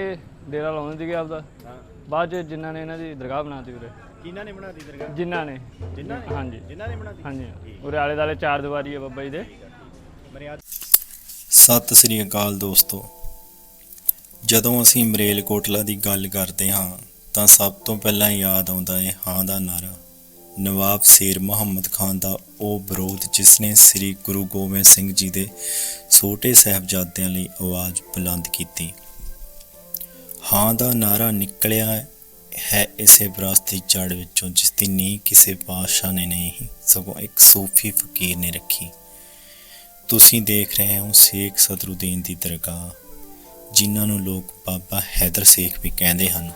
ਇਹ ਡੇਰਾ ਲਾਉਂਦੇ ਸੀਗੇ ਆਪਦਾ। ਹਾਂ। ਬਾਅਦ ਚ ਜਿਨ੍ਹਾਂ ਨੇ ਇਹਨਾਂ ਦੀ ਦਰਗਾਹ ਬਣਾਤੀ ਵੀਰੇ ਕਿਹਨਾਂ ਨੇ ਬਣਾਤੀ ਦਰਗਾਹ? ਜਿਨ੍ਹਾਂ ਨੇ। ਜਿਨ੍ਹਾਂ ਨੇ? ਹਾਂਜੀ। ਜਿਨ੍ਹਾਂ ਨੇ ਬਣਾਤੀ? ਹਾਂਜੀ। ਠੀਕ ਉਰੇ ਆਲੇ ਦਾਲੇ ਚਾਰ ਦੀਵਾਰੀ ਹੈ ਬੱਬਾ ਜੀ ਦੇ। ਮਰਿਆਦ ਸਤਿ ਸ੍ਰੀ ਅਕਾਲ ਦੋਸਤੋ। ਜਦੋਂ ਅਸੀਂ ਮਰੇਲ ਕੋਟਲਾ ਦੀ ਗੱਲ ਕਰਦੇ ਹਾਂ ਤਾਂ ਸਭ ਤੋਂ ਪਹਿਲਾਂ ਯਾਦ ਆਉਂਦਾ ਹੈ ਹਾਂ ਦਾ ਨਾਰਾ। ਨਵਾਬ ਸ਼ੇਰ ਮੁਹੰਮਦ ਖਾਨ ਦਾ ਉਹ ਵਿਰੋਧ ਜਿਸ ਨੇ ਸ੍ਰੀ ਗੁਰੂ ਗੋਬਿੰਦ ਸਿੰਘ ਜੀ ਦੇ ਛੋਟੇ ਸਾਹਿਬਜ਼ਾਦਿਆਂ ਲਈ ਆਵਾਜ਼ ਬੁਲੰਦ ਕੀਤੀ। ਹਾਂ ਦਾ ਨਾਰਾ ਨਿਕਲਿਆ ਹੈ ਇਸੇ ਵਿਰਾਸਤੀ ਜੜ ਵਿੱਚੋਂ, ਜਿਸ ਦੀ ਨੀਂਹ ਕਿਸੇ ਬਾਦਸ਼ਾਹ ਨੇ ਨਹੀਂ ਸਗੋਂ ਇੱਕ ਸੂਫੀ ਫਕੀਰ ਨੇ ਰੱਖੀ। ਤੁਸੀਂ ਦੇਖ ਰਹੇ ਹੋ ਸ਼ੇਖ ਸਦਰੁਦੀਨ ਦੀ ਦਰਗਾਹ, ਜਿਨ੍ਹਾਂ ਨੂੰ ਲੋਕ ਬਾਬਾ ਹੈਦਰ ਸ਼ੇਖ ਵੀ ਕਹਿੰਦੇ ਹਨ।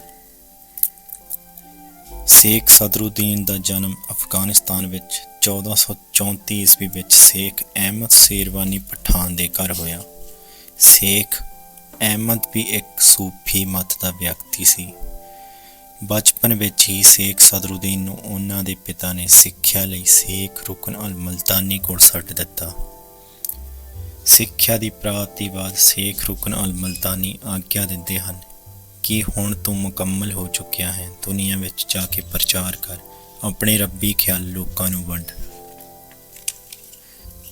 ਸ਼ੇਖ ਸਦਰੁਦੀਨ ਦਾ ਜਨਮ ਅਫਗਾਨਿਸਤਾਨ ਵਿੱਚ 1434 ਈਸਵੀ ਵਿੱਚ ਸ਼ੇਖ ਅਹਿਮਦ ਸ਼ੇਰਵਾਨੀ ਪਠਾਨ ਦੇ ਘਰ ਹੋਇਆ। ਸ਼ੇਖ ਅਹਿਮਦ ਵੀ ਇੱਕ ਸੂਫੀ ਮਤ ਦਾ ਵਿਅਕਤੀ ਸੀ। ਬਚਪਨ ਵਿੱਚ ਹੀ ਸ਼ੇਖ ਸਦਰੁਦੀਨ ਨੂੰ ਉਹਨਾਂ ਦੇ ਪਿਤਾ ਨੇ ਸਿੱਖਿਆ ਲਈ ਸ਼ੇਖ ਰੁਕਨ ਅਲ ਮਲਤਾਨੀ ਕੋਲ ਛੱਡ ਦਿੱਤਾ। ਸਿੱਖਿਆ ਦੀ ਪ੍ਰਾਪਤੀ ਬਾਅਦ ਸ਼ੇਖ ਰੁਕਨ ਅਲ ਮਲਤਾਨੀ ਆਗਿਆ ਦਿੰਦੇ ਹਨ ਕਿ ਹੁਣ ਤੂੰ ਮੁਕੰਮਲ ਹੋ ਚੁੱਕਿਆ ਹੈ। ਦੁਨੀਆ ਵਿੱਚ ਜਾ ਕੇ ਪ੍ਰਚਾਰ ਕਰ, ਆਪਣੇ ਰੱਬੀ ਖਿਆਲ ਲੋਕਾਂ ਨੂੰ ਵੰਡ।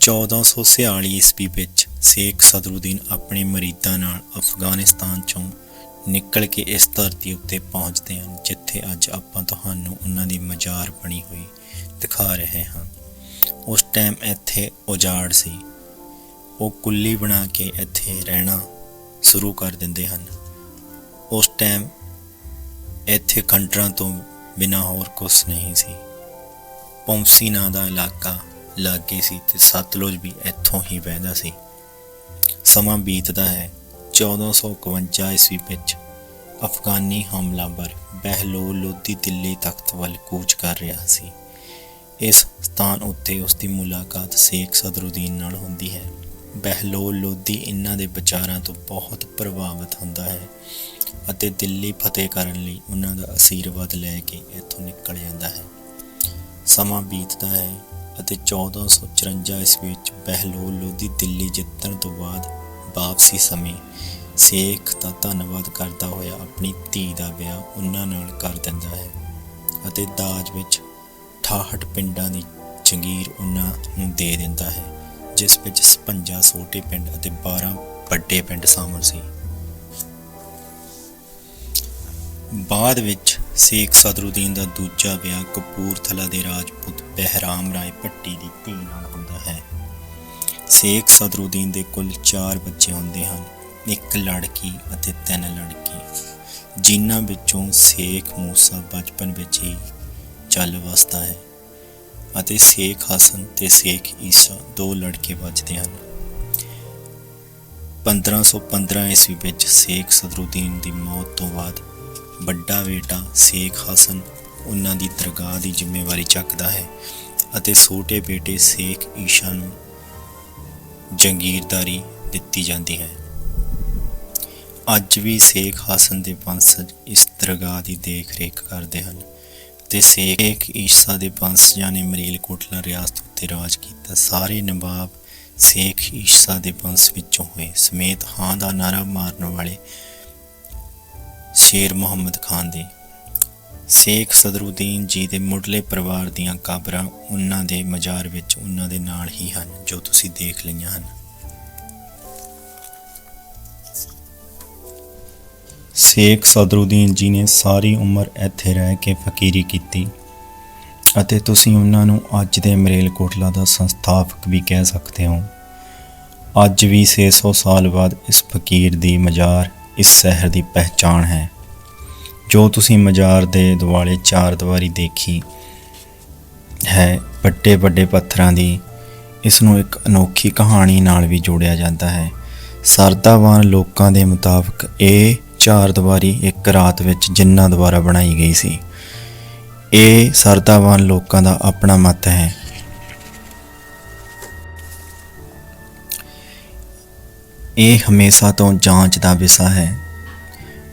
1446 ਈਸਵੀ ਵਿੱਚ ਸ਼ੇਖ ਸਦਰੁਦੀਨ ਆਪਣੇ ਮਰੀਦਾਂ ਨਾਲ ਅਫਗਾਨਿਸਤਾਨ ਚੋਂ ਨਿਕਲ ਕੇ ਇਸ ਧਰਤੀ ਉੱਤੇ ਪਹੁੰਚਦੇ ਹਨ, ਜਿੱਥੇ ਅੱਜ ਆਪਾਂ ਤੁਹਾਨੂੰ ਉਹਨਾਂ ਦੀ ਮਜ਼ਾਰ ਬਣੀ ਹੋਈ ਦਿਖਾ ਰਹੇ ਹਾਂ। ਉਸ ਟਾਈਮ ਇੱਥੇ ਉਜਾੜ ਸੀ। ਉਹ ਕੁੱਲੀ ਬਣਾ ਕੇ ਇੱਥੇ ਰਹਿਣਾ ਸ਼ੁਰੂ ਕਰ ਦਿੰਦੇ ਹਨ। ਉਸ ਟਾਈਮ ਇੱਥੇ ਖੰਡਰਾਂ ਤੋਂ ਬਿਨਾ ਹੋਰ ਕੁਝ ਨਹੀਂ ਸੀ। ਪੌਂਸੀ ਨਾਂ ਦਾ ਇਲਾਕਾ ਲਾਗੇ ਸੀ ਤੇ ਸਤਲੁਜ ਵੀ ਇੱਥੋਂ ਹੀ ਵਹਿੰਦਾ ਸੀ। ਸਮਾਂ ਬੀਤਦਾ ਹੈ। 1451 ਈਸਵੀ ਵਿੱਚ ਅਫਗਾਨੀ ਹਮਲਾਵਰ ਬਹਿਲੋਲ ਲੋਧੀ ਦਿੱਲੀ ਤਖਤ ਵੱਲ ਕੂਚ ਕਰ ਰਿਹਾ ਸੀ। ਇਸ ਸਥਾਨ ਉੱਤੇ ਉਸ ਦੀ ਮੁਲਾਕਾਤ ਸ਼ੇਖ ਸਦਰੁਦੀਨ ਨਾਲ ਹੁੰਦੀ ਹੈ। ਬਹਿਲੋਲ ਲੋਧੀ ਇਹਨਾਂ ਦੇ ਵਿਚਾਰਾਂ ਤੋਂ ਬਹੁਤ ਪ੍ਰਭਾਵਿਤ ਹੁੰਦਾ ਹੈ ਅਤੇ ਦਿੱਲੀ ਫਤਿਹ ਕਰਨ ਲਈ ਉਹਨਾਂ ਦਾ ਅਸ਼ੀਰਵਾਦ ਲੈ ਕੇ ਇੱਥੋਂ ਨਿਕਲ ਜਾਂਦਾ ਹੈ। ਸਮਾਂ ਬੀਤਦਾ ਹੈ ਅਤੇ 1454 ਈਸਵੀ ਵਿੱਚ ਬਹਿਲੋਲ ਲੋਧੀ ਦਿੱਲੀ ਜਿੱਤਣ ਤੋਂ ਬਾਅਦ ਵਾਪਸੀ ਸਮੇਂ ਸ਼ੇਖ ਦਾ ਧੰਨਵਾਦ ਕਰਦਾ ਹੋਇਆ ਆਪਣੀ ਧੀ ਦਾ ਵਿਆਹ ਉਹਨਾਂ ਨਾਲ ਕਰ ਦਿੰਦਾ ਹੈ ਅਤੇ ਦਾਜ ਵਿੱਚ 68 ਪਿੰਡਾਂ ਦੀ ਜੰਗੀਰ ਉਹਨਾਂ ਨੂੰ ਦੇ ਦਿੰਦਾ ਹੈ, ਜਿਸ ਵਿੱਚ 56 ਛੋਟੇ ਪਿੰਡ ਅਤੇ 12 ਵੱਡੇ ਪਿੰਡ ਸ਼ਾਮਲ ਸੀ। ਬਾਅਦ ਵਿੱਚ ਸ਼ੇਖ ਸਦਰੁਦੀਨ ਦਾ ਦੂਜਾ ਵਿਆਹ ਕਪੂਰਥਲਾ ਦੇ ਰਾਜਪੂਤ ਬਹਿਰਾਮ ਰਾਏ ਭੱਟੀ ਦੀ ਧੀ ਨਾਲ ਹੁੰਦਾ ਹੈ। ਸ਼ੇਖ ਸਦਰੁਦੀਨ ਦੇ ਕੁੱਲ 4 ਬੱਚੇ ਹੁੰਦੇ ਹਨ, ਇੱਕ ਲੜਕੀ ਅਤੇ ਤਿੰਨ ਲੜਕੇ। ਜਿਨ੍ਹਾਂ ਵਿੱਚੋਂ ਸ਼ੇਖ ਮੂਸਾ ਬਚਪਨ ਵਿੱਚ ਹੀ ਚੱਲ ਵਸਦਾ ਹੈ ਅਤੇ ਸ਼ੇਖ ਹਸਨ ਤੇ ਸ਼ੇਖ ਈਸਾ ਦੋ ਲੜਕੇ ਬਚਦੇ ਹਨ। 1515 ਈਸਵੀ ਵਿੱਚ ਸ਼ੇਖ ਸਦਰੁਦੀਨ ਦੀ ਮੌਤ ਤੋਂ ਬਾਅਦ ਵੱਡਾ ਬੇਟਾ ਸ਼ੇਖ ਹਸਨ ਉਹਨਾਂ ਦੀ ਦਰਗਾਹ ਦੀ ਜ਼ਿੰਮੇਵਾਰੀ ਚੱਕਦਾ ਹੈ ਅਤੇ ਛੋਟੇ ਬੇਟੇ ਸ਼ੇਖ ਈਸ਼ਾ ਨੂੰ ਜੰਗੀਰਦਾਰੀ ਦਿੱਤੀ ਜਾਂਦੀ ਹੈ। ਅੱਜ ਵੀ ਸ਼ੇਖ ਹਸਨ ਦੇ ਵੰਸ਼ਜ ਇਸ ਦਰਗਾਹ ਦੀ ਦੇਖ-ਰੇਖ ਕਰਦੇ ਹਨ ਤੇ ਸ਼ੇਖ ਈਸਾ ਦੇ ਵੰਸ਼ਜਾਂ ਨੇ ਮਰੀਲਕੋਟਲਾ ਰਿਆਸਤ ਉੱਤੇ ਰਾਜ ਕੀਤਾ। ਸਾਰੇ ਨਵਾਬ ਸ਼ੇਖ ਈਸਾ ਦੇ ਵੰਸ਼ ਵਿੱਚੋਂ ਹੋਏ। ਸਮੇਤ ਹਾਂ ਦਾ ਨਾਰਾ ਮਾਰਨ ਵਾਲੇ ਸ਼ੇਰ ਮੁਹੰਮਦ ਖਾਨ ਦੇ ਸ਼ੇਖ ਸਦਰੁਦੀਨ ਜੀ ਦੇ ਮੁੱਢਲੇ ਪਰਿਵਾਰ ਦੀਆਂ ਕਬਰਾਂ ਉਹਨਾਂ ਦੇ ਮਜ਼ਾਰ ਵਿੱਚ ਉਹਨਾਂ ਦੇ ਨਾਲ ਹੀ ਹਨ, ਜੋ ਤੁਸੀਂ ਦੇਖ ਲਈਆਂ ਹਨ। ਸ਼ੇਖ ਸਦਰੁਦੀਨ ਜੀ ਨੇ ਸਾਰੀ ਉਮਰ ਇੱਥੇ ਰਹਿ ਕੇ ਫਕੀਰੀ ਕੀਤੀ ਅਤੇ ਤੁਸੀਂ ਉਹਨਾਂ ਨੂੰ ਅੱਜ ਦੇ ਮਰੇਲਕੋਟਲਾ ਦਾ ਸੰਸਥਾਪਕ ਵੀ ਕਹਿ ਸਕਦੇ ਹੋ। ਅੱਜ ਵੀ 600 ਸਾਲ ਬਾਅਦ ਇਸ ਫਕੀਰ ਦੀ ਮਜ਼ਾਰ, ਇਸ ਸ਼ਹਿਰ ਦੀ ਪਹਿਚਾਣ ਹੈ। ਜੋ ਤੁਸੀਂ ਮਜ਼ਾਰ ਦੇ ਦੁਆਲੇ ਚਾਰ ਦੀਵਾਰੀ ਦੇਖੀ ਹੈ, ਵੱਡੇ ਵੱਡੇ ਪੱਥਰਾਂ ਦੀ ਇਸ ਨੂੰ ਇੱਕ ਅਨੋਖੀ ਕਹਾਣੀ ਨਾਲ ਵੀ ਜੋੜਿਆ ਜਾਂਦਾ ਹੈ। ਸਰਦਾਵਾਨ ਲੋਕਾਂ ਦੇ ਮੁਤਾਬਕ ਇਹ ਚਾਰ ਦੀਵਾਰੀ ਇੱਕ ਰਾਤ ਵਿੱਚ ਜਿੰਨਾ ਦੁਆਰਾ ਬਣਾਈ ਗਈ ਸੀ। ਇਹ ਸਰਦਾਵਾਨ ਲੋਕਾਂ ਦਾ ਆਪਣਾ ਮਤ ਹੈ। ਇਹ ਹਮੇਸ਼ਾ ਤੋਂ ਜਾਂਚ ਦਾ ਵਿਸ਼ਾ ਹੈ।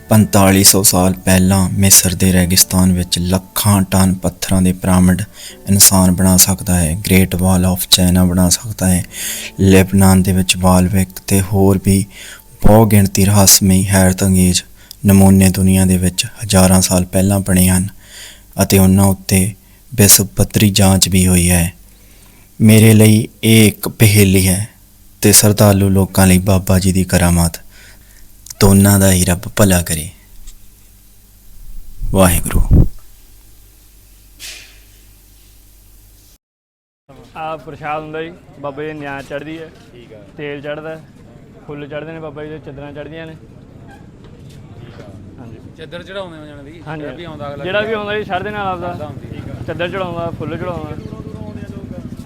4500 ਸਾਲ ਪਹਿਲਾਂ ਮਿਸਰ ਦੇ ਰੇਗਿਸਤਾਨ ਵਿੱਚ ਲੱਖਾਂ ਟਨ ਪੱਥਰਾਂ ਦੇ ਪਿਰਾਮਿਡ ਇਨਸਾਨ ਬਣਾ ਸਕਦਾ ਹੈ ਗ੍ਰੇਟ ਵਾਲ ਆਫ ਚਾਈਨਾ ਬਣਾ ਸਕਦਾ ਹੈ। ਲੈਬਨਾਨ ਦੇ ਵਿੱਚ ਵਾਲਵਿਕ ਤੇ ਹੋਰ ਵੀ ਬਹੁ ਗਿਣਤੀ ਰਹੱਸਮਈ ਹੈਰਤ ਅੰਗੇਜ਼ ਨਮੂਨੇ ਦੁਨੀਆ ਦੇ ਵਿੱਚ ਹਜ਼ਾਰਾਂ ਸਾਲ ਪਹਿਲਾਂ ਬਣੇ ਹਨ ਅਤੇ ਉਹਨਾਂ ਉੱਤੇ ਵਿਸ਼ਵ ਪੱਧਰੀ ਜਾਂਚ ਵੀ ਹੋਈ ਹੈ। ਮੇਰੇ ਲਈ ਇਹ ਇੱਕ ਪਹੇਲੀ ਹੈ ਤੇ ਸਰਦਾਲੂ ਲੋਕਾਂ ਲਈ ਬਾਬਾ ਜੀ ਦੀ ਕਰਾਮਾਤ। ਦੋਨਾਂ ਦਾ ਹੀ ਰੱਬ ਭਲਾ ਕਰੇ। ਵਾਹਿਗੁਰੂ। ਆ ਪ੍ਰਸ਼ਾਦ ਹੁੰਦਾ ਜੀ ਬਾਬਾ ਜੀ ਦੀ ਨਿਆਂ ਚੜ੍ਹਦੀ ਹੈ ਠੀਕ ਆ ਤੇਲ ਚੜ੍ਹਦਾ ਫੁੱਲ ਚੜ੍ਹਦੇ ਨੇ ਬਾਬਾ ਜੀ ਦੇ ਚਦਰਾਂ ਚੜ੍ਹਦੀਆਂ ਨੇ। ਹਾਂਜੀ। ਚੱਦਰ ਚੜਾਉਂਦੇ ਹੋ ਜਾਣ ਦੀ ਹਾਂਜੀ। ਜਿਹੜਾ ਵੀ ਆਉਂਦਾ ਅਗਲਾ ਜਿਹੜਾ ਵੀ ਆਉਂਦਾ ਜੀ ਛੱਡ ਦੇ ਨਾਲ ਆਪਦਾ ਚੱਦਰ ਚੜਾਉਂਦਾ ਫੁੱਲ ਚੜਾਉਂਦਾ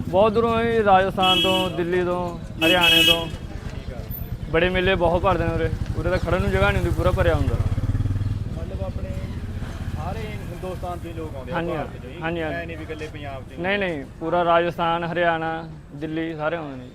ਬਹੁਤ ਦੂਰੋਂ ਜੀ ਰਾਜਸਥਾਨ ਤੋਂ ਦਿੱਲੀ ਤੋਂ ਹਰਿਆਣੇ ਤੋਂ। ਬੜੇ ਮੇਲੇ ਬਹੁਤ ਭਰਦੇ ਨੇ ਉਰੇ ਉਰੇ ਤਾਂ ਖੜਨ ਨੂੰ ਜਗ੍ਹਾ ਨਹੀਂ ਹੁੰਦੀ ਪੂਰਾ ਭਰਿਆ ਹੁੰਦਾ ਮਤਲਬ ਆਪਣੇ ਸਾਰੇ ਹਿੰਦੁਸਤਾਨ ਦੇ ਲੋਕ ਆਉਂਦੇ ਆ ਹਾਂਜੀ, ਭਾਰਤ 'ਚ ਜੀ। ਹਾਂਜੀ, ਹਾਂਜੀ। ਐ ਨਹੀਂ ਵੀ ਇਕੱਲੇ ਪੰਜਾਬ ਦੇ ਨਹੀਂ ਨਹੀਂ ਪੂਰਾ ਰਾਜਸਥਾਨ ਹਰਿਆਣਾ ਦਿੱਲੀ ਸਾਰੇ ਆਉਂਦੇ ਨੇ ਜੀ